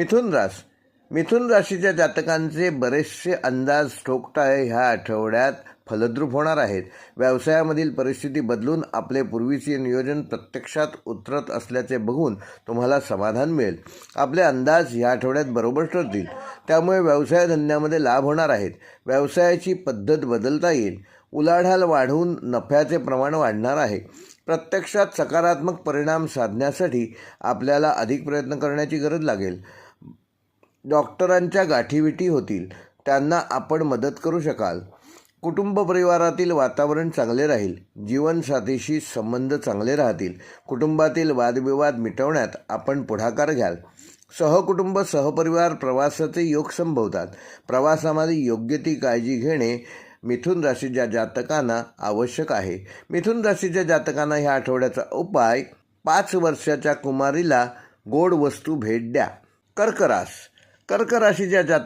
मिथुन रास. मिथुन राशीच्या जातकांचे बरेचसे अंदाज ठोकटाळे ह्या आठवड्यात फलद्रूप होणार आहेत. व्यवसायामधील परिस्थिती बदलून आपले पूर्वीचे नियोजन प्रत्यक्षात उतरत असल्याचे बघून तुम्हाला समाधान मिळेल. आपले अंदाज ह्या आठवड्यात बरोबर ठरतील. त्यामुळे व्यवसाय धंद्यामध्ये लाभ होणार आहेत. व्यवसायाची पद्धत बदलता येईल. उलाढाल वाढवून नफ्याचे प्रमाण वाढणार आहे. प्रत्यक्षात सकारात्मक परिणाम साधण्यासाठी आपल्याला अधिक प्रयत्न करण्याची गरज लागेल. डॉक्टरांच्या गाठीविटी होतील. त्यांना आपण मदत करू शकाल. कुटुंब परिवारातील वातावरण चांगले राहील. जीवनसाथीशी संबंध चांगले राहतील. कुटुंबातील वादविवाद मिटवण्यात आपण पुढाकार घ्याल. सहकुटुंब सहपरिवार प्रवासाचे योग संभवतात. प्रवासामध्ये योग्य ती काळजी घेणे मिथुन राशीच्या जातकांना आवश्यक आहे. मिथुन राशीच्या जातकांना ह्या आठवड्याचा उपाय पाच वर्षाच्या कुमारीला गोड वस्तू भेट द्या. कर्करास कर्क राशीच्या जात